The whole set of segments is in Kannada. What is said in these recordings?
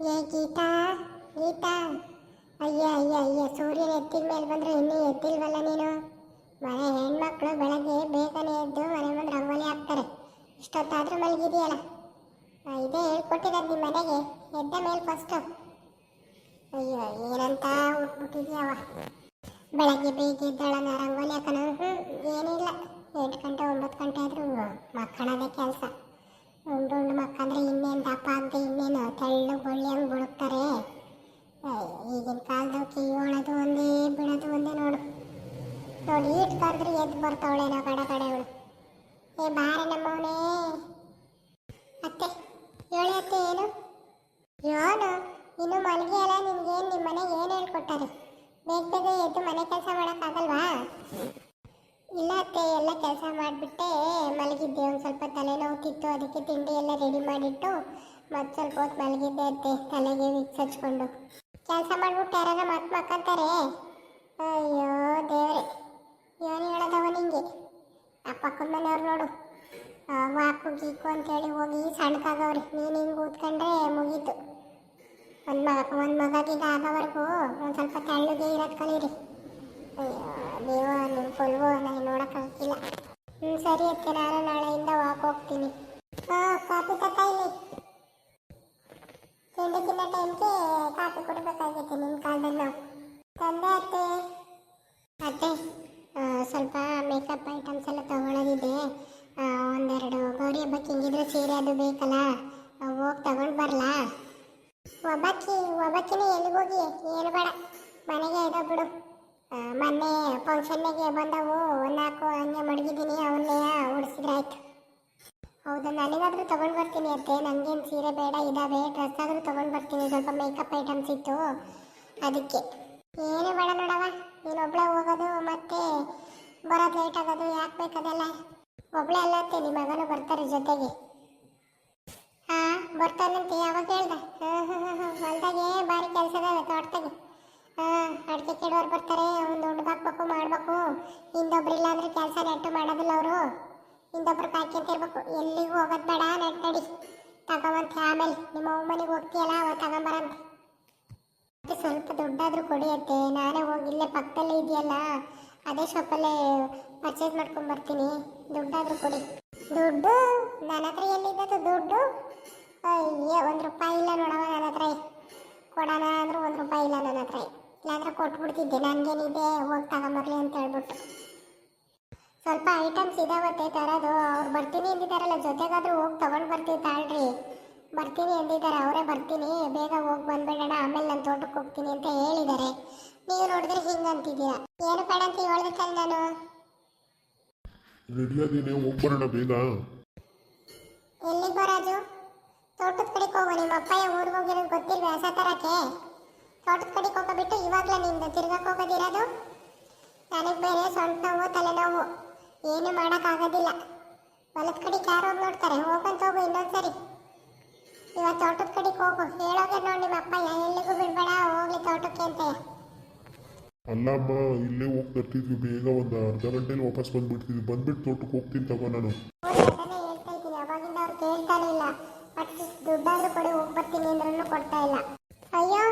ಏ ಗೀತಾ ಗೀತಾ. ಅಯ್ಯ ಅಯ್ಯ ಅಯ್ಯ, ಸೂರ್ಯನ ಎತ್ತಿದ ಮೇಲೆ ಬಂದ್ರೆ ಇನ್ನೂ ಎದ್ದಿಲ್ವಲ್ಲ ನೀನು? ಮನೆ ಹೆಣ್ಮಕ್ಳು ಬೆಳಗ್ಗೆ ಬೇಗನೆ ಎದ್ದು ಮನೆ ಮುಂದೆ ರಂಗೋಲಿ ಹಾಕ್ತಾರೆ. ಇಷ್ಟೊತ್ತಾದ್ರೂ ಮಲಗಿದೆಯಲ್ಲ? ಇದೇ ಹೇಳ್ಕೊಟ್ಟಿರೋದು ನಿಮ್ಮ ಮನೆಗೆ. ಎದ್ದ ಮೇಲೆ ಫಸ್ಟು ಅಯ್ಯೋ, ಏನಂತ ಉಟ್ಬಿಟ್ಟಿದ್ಯಾವ. ಬೆಳಗ್ಗೆ ಬೇಗ ಎದ್ದಾಳನ ರಂಗೋಲಿ ಹಾಕೋಣ. ಹ್ಞೂ ಏನಿಲ್ಲ. ಎಂಟು ಗಂಟೆ, ಒಂಬತ್ತು ಗಂಟೆ ಆದರೂ ಮಕ್ಕಳದೇ ಕೆಲಸ. ಉಂಡು ಉಂಡು ಮಕ್ಕಂದ್ರೆ ಇನ್ನೇನು ದಪ್ಪ ಆಗದೆ ಇನ್ನೇನು ತೆಳ್ಳು ಬಳ್ಳಿ ಹಂಗೆ ಬುಡುಕ್ತಾರೆ ಈಗಿನ ಕಾಲದಕ್ಕೆ ಏಳೋದು ಒಂದೇ ಬಿಡೋದು ಒಂದೇ ನೋಡು ನೋಡಿ ಈಟ್ ಎದ್ದು ಕಡೆ ಕಡೆಗಳು ಏ, ಬಾರೆ ನಮ್ಮವನೇ. ಅತ್ತೆ, ಹೇಳಿ ಅತ್ತೆ, ಏನು? ಏನು ಇನ್ನು ಮಲಗಿ ಅಲ್ಲ ನಿನ್ಗೇನು ನಿಮ್ಮ ಮನೆಗೆ ಏನು ಹೇಳ್ಕೊಟ್ಟಾರೆ? ಬೇಗ ಬೇಗ ಎದ್ದು ಮನೆ ಕೆಲಸ ಮಾಡೋಕ್ಕಾಗಲ್ವಾ? ಇಲ್ಲ ಅತ್ತೆ, ಎಲ್ಲ ಕೆಲಸ ಮಾಡಿಬಿಟ್ಟೆ, ಮಲಗಿದ್ದೆ. ಒಂದು ಸ್ವಲ್ಪ ತಲೆನೋವುತ್ತಿತ್ತು ಅದಕ್ಕೆ ತಿಂಡಿ ಎಲ್ಲ ರೆಡಿ ಮಾಡಿಟ್ಟು ಮತ್ತೆ ಸ್ವಲ್ಪ ಹೊತ್ತು ಮಲಗಿದ್ದೆ ಅತ್ತೆ, ತಲೆಗೆ ವಿಕ್ಸ್ ಕೆಲಸ ಮಾಡಿಬಿಟ್ಟು ಯಾರಾಗ ಮತ್ತೆ ಮಕ್ಕಂತಾರೆ? ಅಯ್ಯೋ, ದೇವ್ರೆ. ಏನು ಹೇಳದವ ನಿಂಗೆ? ಆ ಪಕ್ಕದ ಮನೆಯವ್ರು ನೋಡು. ವಾಕು ಗೀಕು ಅಂತೇಳಿ ಹೋಗಿ ಸಣ್ಣಕಾಗವ್ರಿ ನೀನು ಹಿಂಗೆ ಕೂತ್ಕೊಂಡ್ರೆ ಮುಗೀತು. ಒಂದು ಮಗ, ಒಂದು ಮಗಗೀಗ ಆಗೋವರೆಗೂ ಒಂದು ಸ್ವಲ್ಪ ತಳ್ಳುಗೆ ಇರೋದು ಕಲೀರಿ. ದೇವ ನಿಮ್ಮ ಫುಲ್ವೋ ನನಗೆ ನೋಡೋಕ್ಕಾಗಿಲ್ಲ ಹ್ಞೂ ಸರಿ ಅತ್ತೆ ನಾನು ನಾಳೆಯಿಂದ ವಾಕ್ ಹೋಗ್ತೀನಿ. ಹಾಂ ಕಾಫಿ ತತ್ತ ಇಲ್ಲಿ ತಿಂಡಿ ತಿನ್ನೋ ಟೈಮ್ಗೆ ಕಾಫಿ ಕುಡಿಬೇಕಾಗಿತ್ತು ನಿಮ್ಮ ಕಾಲದಲ್ಲಿ ನಾವು ತಂದೆ ಅತ್ತೆ ಅತ್ತೆ ಆ, ಸ್ವಲ್ಪ ಮೇಕಪ್ ಐಟಮ್ಸ್ ಎಲ್ಲ ತಗೊಳ್ಳೋದಿದೆ ಆ, ಒಂದೆರಡು ಗೌರಿ ಹಬ್ಬಕ್ಕೆ ಹಿಂಗಿದ್ರೆ ಸೀರೆ ಅದು ಬೇಕಲ್ಲ? ಹೋಗಿ ತಗೊಂಡು ಬರಲಾ? ಒಬ್ಬಕ್ಕಿ ಒಬ್ಬಕ್ಕಿನ ಏನು ಬೇಡ. ಮನೆಗೆ ಇದೋ ಬಿಡು. ಮೊನ್ನೆ ಫಂಕ್ಷನ್ನಿಗೆ ಬಂದವು. ನಾಲ್ಕು ಹಂಗೆ ಮಡಗಿದ್ದೀನಿ. ಅವನ್ನೇ ಉಡಿಸಿದ್ರೆ ಆಯ್ತು. ಹೌದು, ನನಗಾದ್ರೂ ತೊಗೊಂಡು ಬರ್ತೀನಿ ಅತ್ತೆ. ನನಗೇನು ಸೀರೆ ಬೇಡ, ಇದಾವೆ. ಡ್ರೆಸ್ ಆದರೂ ತೊಗೊಂಡು ಬರ್ತೀನಿ. ಸ್ವಲ್ಪ ಮೇಕಪ್ ಐಟಮ್ಸ್ ಇತ್ತು. ಅದಕ್ಕೆ. ಏನು ಬೇಡ ನೋಡವ ನೀನು ಒಬ್ಳೆ ಹೋಗೋದು, ಮತ್ತೆ ಬರೋದು ಲೇಟ್ ಆಗೋದು, ಯಾಕೆ ಬೇಕದೆಲ್ಲ? ಒಬ್ಳೆ ಅಲ್ಲ ಅತ್ತೆ. ನಿಮ್ಮ ಮಗನೂ ಬರ್ತಾರೆ ಜೊತೆಗೆ. ಬರ್ತಾನಂತೆ, ಯಾವಾಗ ಹೇಳ್ದ? ಹೊಲ್ದಾಗೆ ಭಾರಿ ಕೆಲಸ ಇದಾವೆ ತೋಟದಾಗೆ. ಹಾಂ ಅಡಿಕೆ ಕೆಡೋರು ಬರ್ತಾರೆ, ಒಂದು ದುಡ್ಡು ಹಾಕ್ಬೇಕು, ಮಾಡ್ಬೇಕು. ಇಲ್ಲ ಅಂದ್ರೆ ಕೆಲಸ ನೆಟ್ಟು ಮಾಡೋದಿಲ್ಲ ಅವರು. ಹಿಂದೊಬ್ರು ಇರಬೇಕು. ಎಲ್ಲಿಗೂ ಹೋಗೋದು ಬೇಡ ನೆಟ್ ನಡಿ. ತಗೊಂಬಂತೆ ಆಮೇಲೆ. ನಿಮ್ಮ ಮನೆಗೆ ಹೋಗ್ತೀಯಲ್ಲ, ಅವ ತಗೊಂಬರಂತೆ. ಮತ್ತೆ ಸ್ವಲ್ಪ ದುಡ್ಡಾದರೂ ಕೊಡಿಯತ್ತೆ ನಾನೇ ಹೋಗಿ ಇಲ್ಲೇ ಪಕ್ಕದಲ್ಲೇ ಇದೆಯಲ್ಲ, ಅದೇ ಶಾಪಲ್ಲೇ ಪರ್ಚೇಸ್ ಮಾಡ್ಕೊಂಡು ಬರ್ತೀನಿ. ದುಡ್ಡಾದರೂ ಕೊಡಿ. ದುಡ್ಡು? ನನ್ನ ಹತ್ರ ಎಲ್ಲಿದ್ದದು ದುಡ್ಡು? ಅಯ್ಯೋ ಒಂದು ರೂಪಾಯಿ ಇಲ್ಲ ನೋಡವ ನನ್ನ ಹತ್ರ. ಕೊಡೋಣ ಅಂದ್ರೆ ಒಂದು ರೂಪಾಯಿ ಇಲ್ಲ ನನ್ನ ಹತ್ರ. ಇಲ್ಲಾಂದ್ರೆ ಕೊಟ್ಬಿಡ್ತಿದ್ದೆ ನನಗೇನಿದೆ ಹೋಗಿ ತಗೊಂಬರ್ಲಿ ಅಂತ ಹೇಳ್ಬಿಟ್ಟು ಸ್ವಲ್ಪ ಐಟಮ್ಸ್ ಇದಾವತ್ತೆ ತರೋದು. ಅವ್ರು ಬರ್ತೀನಿ ಅಂದಿದ್ದಾರಲ್ಲ ಜೊತೆಗಾದ್ರೂ ಹೋಗಿ ತಗೊಂಡು ಬರ್ತೀವಿ ತಾಳ್ರಿ. ಬರ್ತೀನಿ ಅಂದಿದ್ದಾರೆ ಅವರೇ ಬರ್ತೀನಿ. ಬೇಗ ಹೋಗಿ ಬಂದ್ಬಿಡೋಣ ಆಮೇಲೆ ನಾನು ತೋಟಕ್ಕೆ ಹೋಗ್ತೀನಿ ಅಂತ ಹೇಳಿದ್ದಾರೆ. ನೀವು ನೋಡಿದ್ರೆ ಹಿಂಗಂತಿದ್ದೀರಾ ಏನು ಬೇಡ ಅಂತ ಹೇಳ್ಬೇಕಲ್ಲ ನಾನು. ರೆಡಿಯಾದೇನೆ ಹೋಗ್ಬರೋಣ ಬೇಗ. ಎಲ್ಲಿಗೆ ಬರಾಜು ತೋಟದ ಕಡೆಗೆ ಹೋಗೋ ನಿಮ್ಮ ಅಪ್ಪಯ್ಯ ಊರಿಗೆ ಹೋಗಿರೋದು ಗೊತ್ತಿಲ್ವ ಹೊಸ ತರಕ್ಕೆ ತೋಟದ ಕಡೆಗೆ ಹೋಗೋಬಿಟ್ಟು ಇವಾಗಲೇ ನಿಂದು ತಿರ್ಗಕ್ಕೆ ಹೋಗೋದಿರೋದು ನನಗೆ ಬೇರೆ ಸೊಂಟ ನೋವು ತಲೆನೋವು ಏನು ಮಾಡೋಕ್ಕಾಗೋದಿಲ್ಲ ಹೊಲದ ಕಡೆಗೆ ಯಾರು ಹೋಗಿ ನೋಡ್ತಾರೆ? ಹೋಗಂತ ಹೋಗು ಇನ್ನೊಂದ್ಸರಿ ಇವಾಗ ತೋಟದ ಕಡೆಗೆ ಹೋಗು. ಹೇಳೋಗೆ ನೋಡಿ ನಿಮ್ಮ ಅಪ್ಪಯ್ಯ. ಎಲ್ಲಿಗೂ ಬಿಡಬೇಡ ಹೋಗ್ಲಿ ತೋಟಕ್ಕೆ ಅಂತ. ಅಲ್ಲಮ್ಮ ಇಲ್ಲೇ ಹೋಗಿ ಬರ್ತಿದ್ವಿ. ಬೇಗ ಒಂದು ಅರ್ಧ ಗಂಟೆಲಿ ವಾಪಸ್ ಬಂದ್ಬಿಡ್ತಿದ್ವಿ. ಬಂದ್ಬಿಟ್ಟು ತೋಟಕ್ಕೆ ಹೋಗ್ತೀನಿ ತಗೋ ನಾನು. ಹೇಳ್ತಾ ಇದ್ದೀನಿ. ಅವಾಗಿಂದ ಅವ್ರು ಕೇಳ್ತಾನೆ ಇಲ್ಲ. ಅಟ್ಲೀಸ್ಟ್ ದುಡ್ಡಾದ್ರೂ ಕೊಡಿ ಹೋಗಿ ಬರ್ತೀನಿ ಅಂದ್ರೂ ಕೊಡ್ತಾ ಇಲ್ಲ. ಅಯ್ಯೋ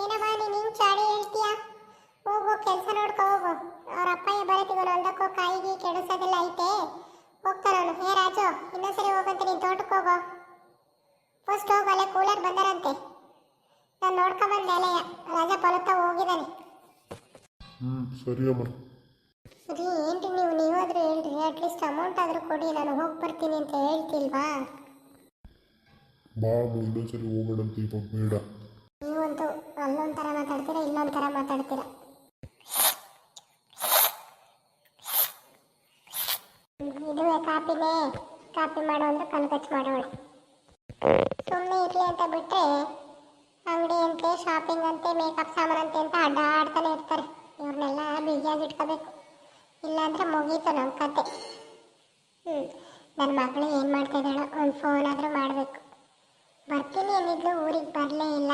ಏನಮ್ಮ ನೀನು ಹಿಂಗೆ ಚಾಡಿ ಹೇಳ್ತೀಯ? ಹೋಗು ಕೆಲಸ ನೋಡ್ಕೊ ಹೋಗು. ಅವ್ರ ಅಪ್ಪಯ್ಯ ಬರತ್ತಿವನು ಒಂದಕ್ಕೋ ಕಾಯಿಗೆ ಕೆಡಿಸೋದೆಲ್ಲ ಐತೆ. ಹೋಗ್ತಾನವನು ಹೇ ರಾಜು ಇನ್ನೊಂದ್ಸರಿ ಹೋಗಂತ ನೀನು ತೋಟಕ್ಕೆ ಹೋಗೋ. ಫಸ್ಟ್ ಹೋಗು ಅಲ್ಲೇ ಕೂಲರ್ ಬಂದರಂತೆ. ನಾನು ನೋಡ್ಕೊಂಬಂದೆ ಅಲೆಯ ರಾಜ ಪೊಲತ್ತ ಹೋಗಿದ್ದಾನೆ. ಹ್ಞೂ ಸರಿ ಅಮ್ಮ. ಸರಿ ಏನ್ರಿ ನೀವು? ನೀವಾದ್ರೂ ಹೇಳ್ರಿ. ಅಟ್ಲೀಸ್ಟ್ ಅಮೌಂಟ್ ಆದರೂ ಕೊಡಿ. ನಾನು ಹೋಗಿ ಬರ್ತೀನಿ ಅಂತ ಹೇಳ್ತಿಲ್ವಾ? ಬಾ ಇನ್ನೊಂದ್ಸರಿ ಹೋಗೋಣಂತ ಇವಾಗ ಬೇಡ. ನೀವಂತೂ ಅಲ್ಲೊಂದ್ ಥರ ಮಾತಾಡ್ತೀರಾ ಇಲ್ಲೊಂದ್ ಥರ ಮಾತಾಡ್ತೀರಾ ಕಾಪಿನೇ. ಕಾಪಿ ಮಾಡೋ ಅಂದ್ರೆ ಕಣ್ಕಚ್ಚು ಮಾಡೋಳೆ ಸುಮ್ಮನೆ ಇರ್ಲಿ ಅಂತ ಬಿಟ್ರೆ ಅಂಗಡಿ ಅಂತೆ ಶಾಪಿಂಗ್ ಅಂತೆ ಮೇಕಪ್ ಸಾಮಾನು ಅಂತೆ ಅಂತ ಅಡ್ಡಾಡ್ತಾನೆ ಇರ್ತಾರೆ. ಇವ್ರನ್ನೆಲ್ಲ ಬಿಗಿಯಾಗಿ ಇಟ್ಕೋಬೇಕು. ಇಲ್ಲಾಂದ್ರೆ ಮುಗೀತು ನಮ್ಮ ಕತೆ. ಹ್ಞೂ ನನ್ನ ಮಗಳು ಏನು ಮಾಡ್ತಾ ಇದ್ದಾಳೋ, ಒಂದು ಫೋನ್ ಆದರೂ ಮಾಡಬೇಕು. ಬರ್ತೀನಿ ಅಂದಿದ್ಲು ಊರಿಗೆ ಬರಲೇ ಇಲ್ಲ.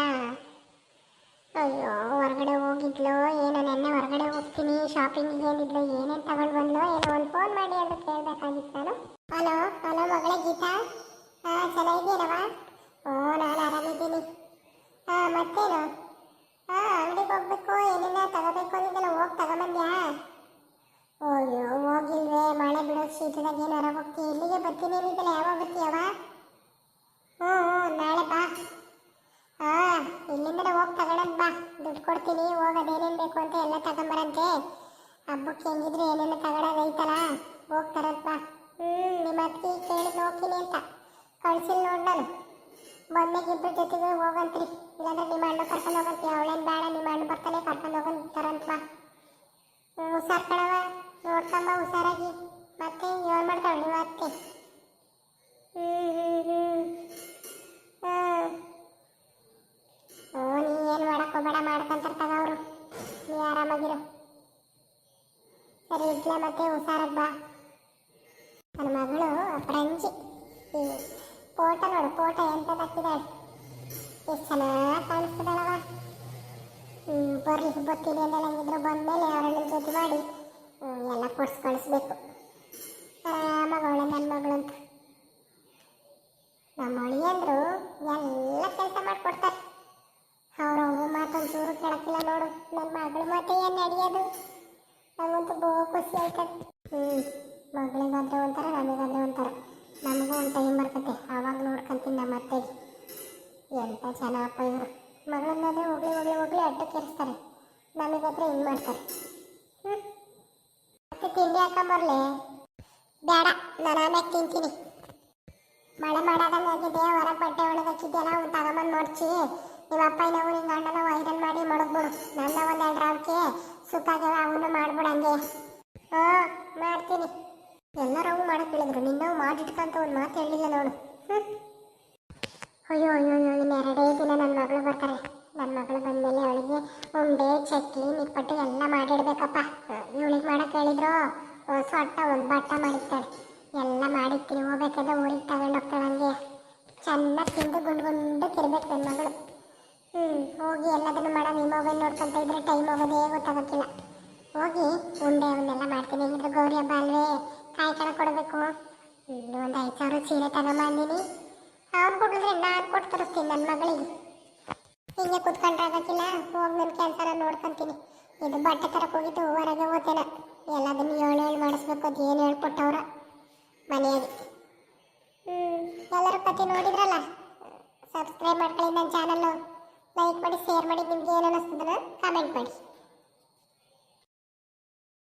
ಅಯ್ಯೋ, ಹೊರಗಡೆ ಹೋಗಿದ್ಲು, ಏನೋ ನೆನ್ನೆ ಹೊರಗಡೆ ಹೋಗ್ತೀನಿ ಶಾಪಿಂಗಿಗೆ ಅಂದಿದ್ಲು ಏನೇನು ತಗೊಂಡು ಬಂದ್ಲು, ಏನೋ ಒಂದು ಫೋನ್ ಮಾಡಿ ಅಂತ ಕೇಳಬೇಕಾಗಿತ್ತು ನಾನು. ಹಲೋ ಹಲೋ ಮಗಳ ಗೀತಾ. ಹಾಂ ಚೆನ್ನಾಗಿದ್ದೀನವ ಓ, ನಾನು ಆರಾಮಿದ್ದೀನಿ. ಹಾಂ, ಮತ್ತೇನು? ಹಾಂ, ಅಂಗಡಿಗೆ ಹೋಗ್ಬೇಕು ಏನೇನ ತಗೋಬೇಕು ಅಂದಿದ್ದಲ್ಲ, ಹೋಗಿ ತಗೊಂಬಂದ್ಯಾ? ಅಯ್ಯೋ, ಹೋಗಿಲ್ವೇ, ಮಳೆ ಬಿಡೋ ಶೀತದಾಗ ಏನು ಹೊರಗೆ ಹೋಗ್ತೀವಿ ಇಲ್ಲಿಗೆ ಬರ್ತೀನಿ ಅಂದಿದ್ದಲ್ಲ, ಯಾವಾಗ ಬರ್ತೀಯವ ಹ್ಞೂ ಹ್ಞೂ ನಾಳೆ ಬಾ. ಹಾಂ, ಇಲ್ಲಿಂದಲೇ ಹೋಗಿ ತಗೊಳೋದು ಬಾ. ದುಡ್ಡು ಕೊಡ್ತೀನಿ ಹೋಗ ಬೇಕು ಅಂತ ಎಲ್ಲ ತಗೊಂಬರಂತೆ. ಹಬ್ಬಕ್ಕೆ ಹೆಂಗಿದ್ರೆ ಏನೇನು ತಗೊಳೋದೈತಲ್ಲ ಹೋಗ್ತಾರಂತ ಬಾ. ಹ್ಞೂ ನಿಮ್ಮ ಅತ್ತಿಗೆ ಕೇಳಿ ಹೋಗ್ತೀನಿ ಅಂತ. ಕಳ್ಸಿಲ್ ನೋಡಿ ನಾನು. ಮೊನ್ನೆಗೆ ಇಬ್ಬರ ಜೊತೆಗೆ ಹೋಗಂತ್ರಿ. ಇಲ್ಲಾಂದ್ರೆ ನಿಮ್ಮ ಅಣ್ಣ ಕರ್ಕೊಂಡು ಹೋಗಂತ ಅವಳೇನು ಬೇಡ, ನಿಮ್ಮ ಅಣ್ಣ ಬರ್ತಾನೆ, ಕರ್ಕೊಂಡು ಹೋಗಂತಾರಂತ ಬಾ. ಹುಷಾರು ಕಣವ ನೋಡ್ಕಂಬ ಹುಷಾರಾಗಿ. ಮತ್ತೆ? ಇಡ್ಲ ಮತ್ತೆ ಹುಷಾರಾಗಿ ಬಾ. ನನ್ನ ಮಗಳು ಫ್ರೆಂಚಿ ಈ ಫೋಟೋ ನೋಡು ಎಂತ ಹಾಕಿದಾಳೆ? ಎಷ್ಟು ಚೆನ್ನಾಗಿ ಕಾಣಿಸ್ತದಲ್ಲವ ಬರ್ಲಿ ಬರ್ತೀನಿ ಎಲ್ಲ ಹೆಂಗಿದ್ರು ಬಂದಮೇಲೆ ಅವರನ್ನ ಜೊತೆ ಮಾಡಿ ಎಲ್ಲ ಕೊಡ್ಸಿ ಕಳಿಸ್ಬೇಕು. ಆರಾಮಾಗಿ ನನ್ನ ಮಗಳು ಅಂತ. ನಮ್ಮ ಅಳಿಯಂದ್ರು ಎಲ್ಲ ಕೆಲಸ ಮಾಡ್ಕೊಡ್ತಾರೆ. ಮಾತೊಂದು ಚೂರು ಕೇಳಕ್ಕಿಲ್ಲ ನೋಡು ನನ್ನ ಮಗಳು ಮತ್ತೆ ಏನು ನಡೆಯೋದು? ಖುಷಿ ಆಯ್ತದೆ ಹ್ಞೂ ಮಗಳಿಗಾದ್ರೆ ಒಂಥರ ನಮಗಾದ್ರೆ ಒಂಥರ. ನಮಗೂ ಒಂದು ಟೈಮ್ ಬರ್ತೈತೆ ಆವಾಗ ನೋಡ್ಕೊಂತೀನಿ ನಮ್ಮ ಅತ್ತೆ ಎಂತ ಅಪ್ಪ ಇವರು. ಮಗಳನ್ನಾದ್ರೆ ಹೋಗ್ಲಿ ಹೋಗ್ಲಿ ಹೋಗ್ಲಿ ಅಡ್ಡ ಕೆರಿಸ್ತಾರೆ. ನಮಗಾದ್ರೆ ಹಿಂಗ್ ಮಾಡ್ತಾರೆ. ಮತ್ತೆ ತಿಂಡಿ ಹಾಕೊಂಬರ್ಲೆ ಬೇಡ, ನಾನು ಆಮ್ಯಾಗ ತಿಂತೀನಿ. ಮಳೆ ಮಾಡೋದಂಗಾಗಿದೆ ಹೊರಗೆ ಬಟ್ಟೆ ಒಳಗಾಕಿದ್ದೆಲ್ಲ ಒಂದು ತಗೊಂಬಂದು ಮಡ್ಚಿ ನಿಮ್ಮ ಅಪ್ಪ ನಾವು ನಿಂಗೆ ಗಂಡನ ವೈರನ್ ಮಾಡಿ ಮಡಗ್ಬಿಡು. ನನ್ನ ಒಂದು ಎರಡು ರಾವ್ಕೆ ಸುಖ ಅವನು ಮಾಡ್ಬಿಡು ಹಂಗೆ ಹಾಂ, ಮಾಡ್ತೀನಿ. ಎಲ್ಲರೂ ಮಾಡಕ್ಕೆ ಹೇಳಿದ್ರು. ನಿನ್ನವು ಮಾಡಿಟ್ಕಂತ ಒಂದು ಮಾತು ಹೇಳಿಲ್ಲ ನೋಡು. ಅಯ್ಯೋ ಅಯ್ಯೋ ಅಯ್ಯೋ, ಇನ್ನು ಎರಡೇ ದಿನ ನನ್ನ ಮಗಳು ಬರ್ತಾರೆ. ನನ್ನ ಮಗಳು ಬಂದಮೇಲೆ ಅವಳಿಗೆ ಉಂಡೆ ಚಕ್ಕಿ ನಿಪ್ಪಟ್ಟು ಎಲ್ಲ ಮಾಡಿಡ್ಬೇಕಪ್ಪ. ಇವಳಿಗೆ ಮಾಡಕ್ಕೆ ಹೇಳಿದ್ರು? ಹೊಸ ಅಟ್ಟ ಒಂದು ಬಟ್ಟ ಮಾಡಿರ್ತಾಳೆ ಎಲ್ಲ ಮಾಡಿರ್ತೀನಿ ಹೋಗ್ಬೇಕಾದ್ರೆ ಊರಿಗೆ ತಗೊಂಡು ಹೋಗ್ತಾಳೆ ಹಂಗೆ. ಚೆನ್ನಾಗಿ ತಿಂದು ಗುಂಡು ಗುಂಡು ತಿರ್ಬೇಕು ನನ್ನ ಮಗಳು. ಹ್ಞೂ ಹೋಗಿ ಎಲ್ಲದನ್ನು ಮಾಡೋ. ನಿಮ್ಮ ಮೊಬೈಲ್ ನೋಡ್ಕೊಂತ ಇದ್ರೆ ಟೈಮ್ ಹೋಗೋದೇ ಗೊತ್ತಾಗೋಕ್ಕಿಲ್ಲ ಹೋಗಿ ಉಂಡೆ ಅವನ್ನೆಲ್ಲ ಮಾಡ್ತೀನಿ. ಹೆಂಗಿದ್ರು ಗೌರಿ ಹಬ್ಬ ಅಲ್ವೇ? ಕಾಯಿ ಕಣ ಕೊಡಬೇಕು. ಇನ್ನೂ ಒಂದು ಐದು ಸಾವಿರ ಸೀರೆ ತಗೊಂಬಂದಿನಿ ಅವ್ನು ಕೊಡಿದ್ರೆ ನಾನು ಕೊಟ್ಟು ತರಿಸ್ತೀನಿ ನನ್ನ ಮಗಳಿಗೆ. ಹಿಂಗೆ ಕುತ್ಕೊಂಡ್ರೆ ಆಗೋಕ್ಕಿಲ್ಲ ಹೋಗಿ ನನ್ನ ಕೆಲಸ ನೋಡ್ಕೊಂತೀನಿ. ಇದು ಬಟ್ಟೆ ತರಕ್ಕೆ ಹೋಗಿದ್ದು ಹೊರಗೆ ಹೋಗ್ತೇನೆ ಎಲ್ಲದನ್ನು ಏಳು ಏಳು ಮಾಡಿಸ್ಬೇಕು. ಅದು ಏನು ಹೇಳ್ಕೊಟ್ಟವ್ರ? ಮನೆಯಲ್ಲಿ ಹ್ಞೂ ಎಲ್ಲರೂ ಕತೆ ನೋಡಿದ್ರಲ್ಲ? ಸಬ್ಸ್ಕ್ರೈಬ್ ಮಾಡ್ಕೊಳ್ಳಿ ನನ್ನ ಚಾನಲ್ಲು ಲೈಕ್ ಮಾಡಿ, ಶೇರ್ ಮಾಡಿ. ನಿಮ್ಗೆ ಏನು ಅನ್ನಿಸ್ತದನ್ನ ಕಮೆಂಟ್ ಮಾಡಿ.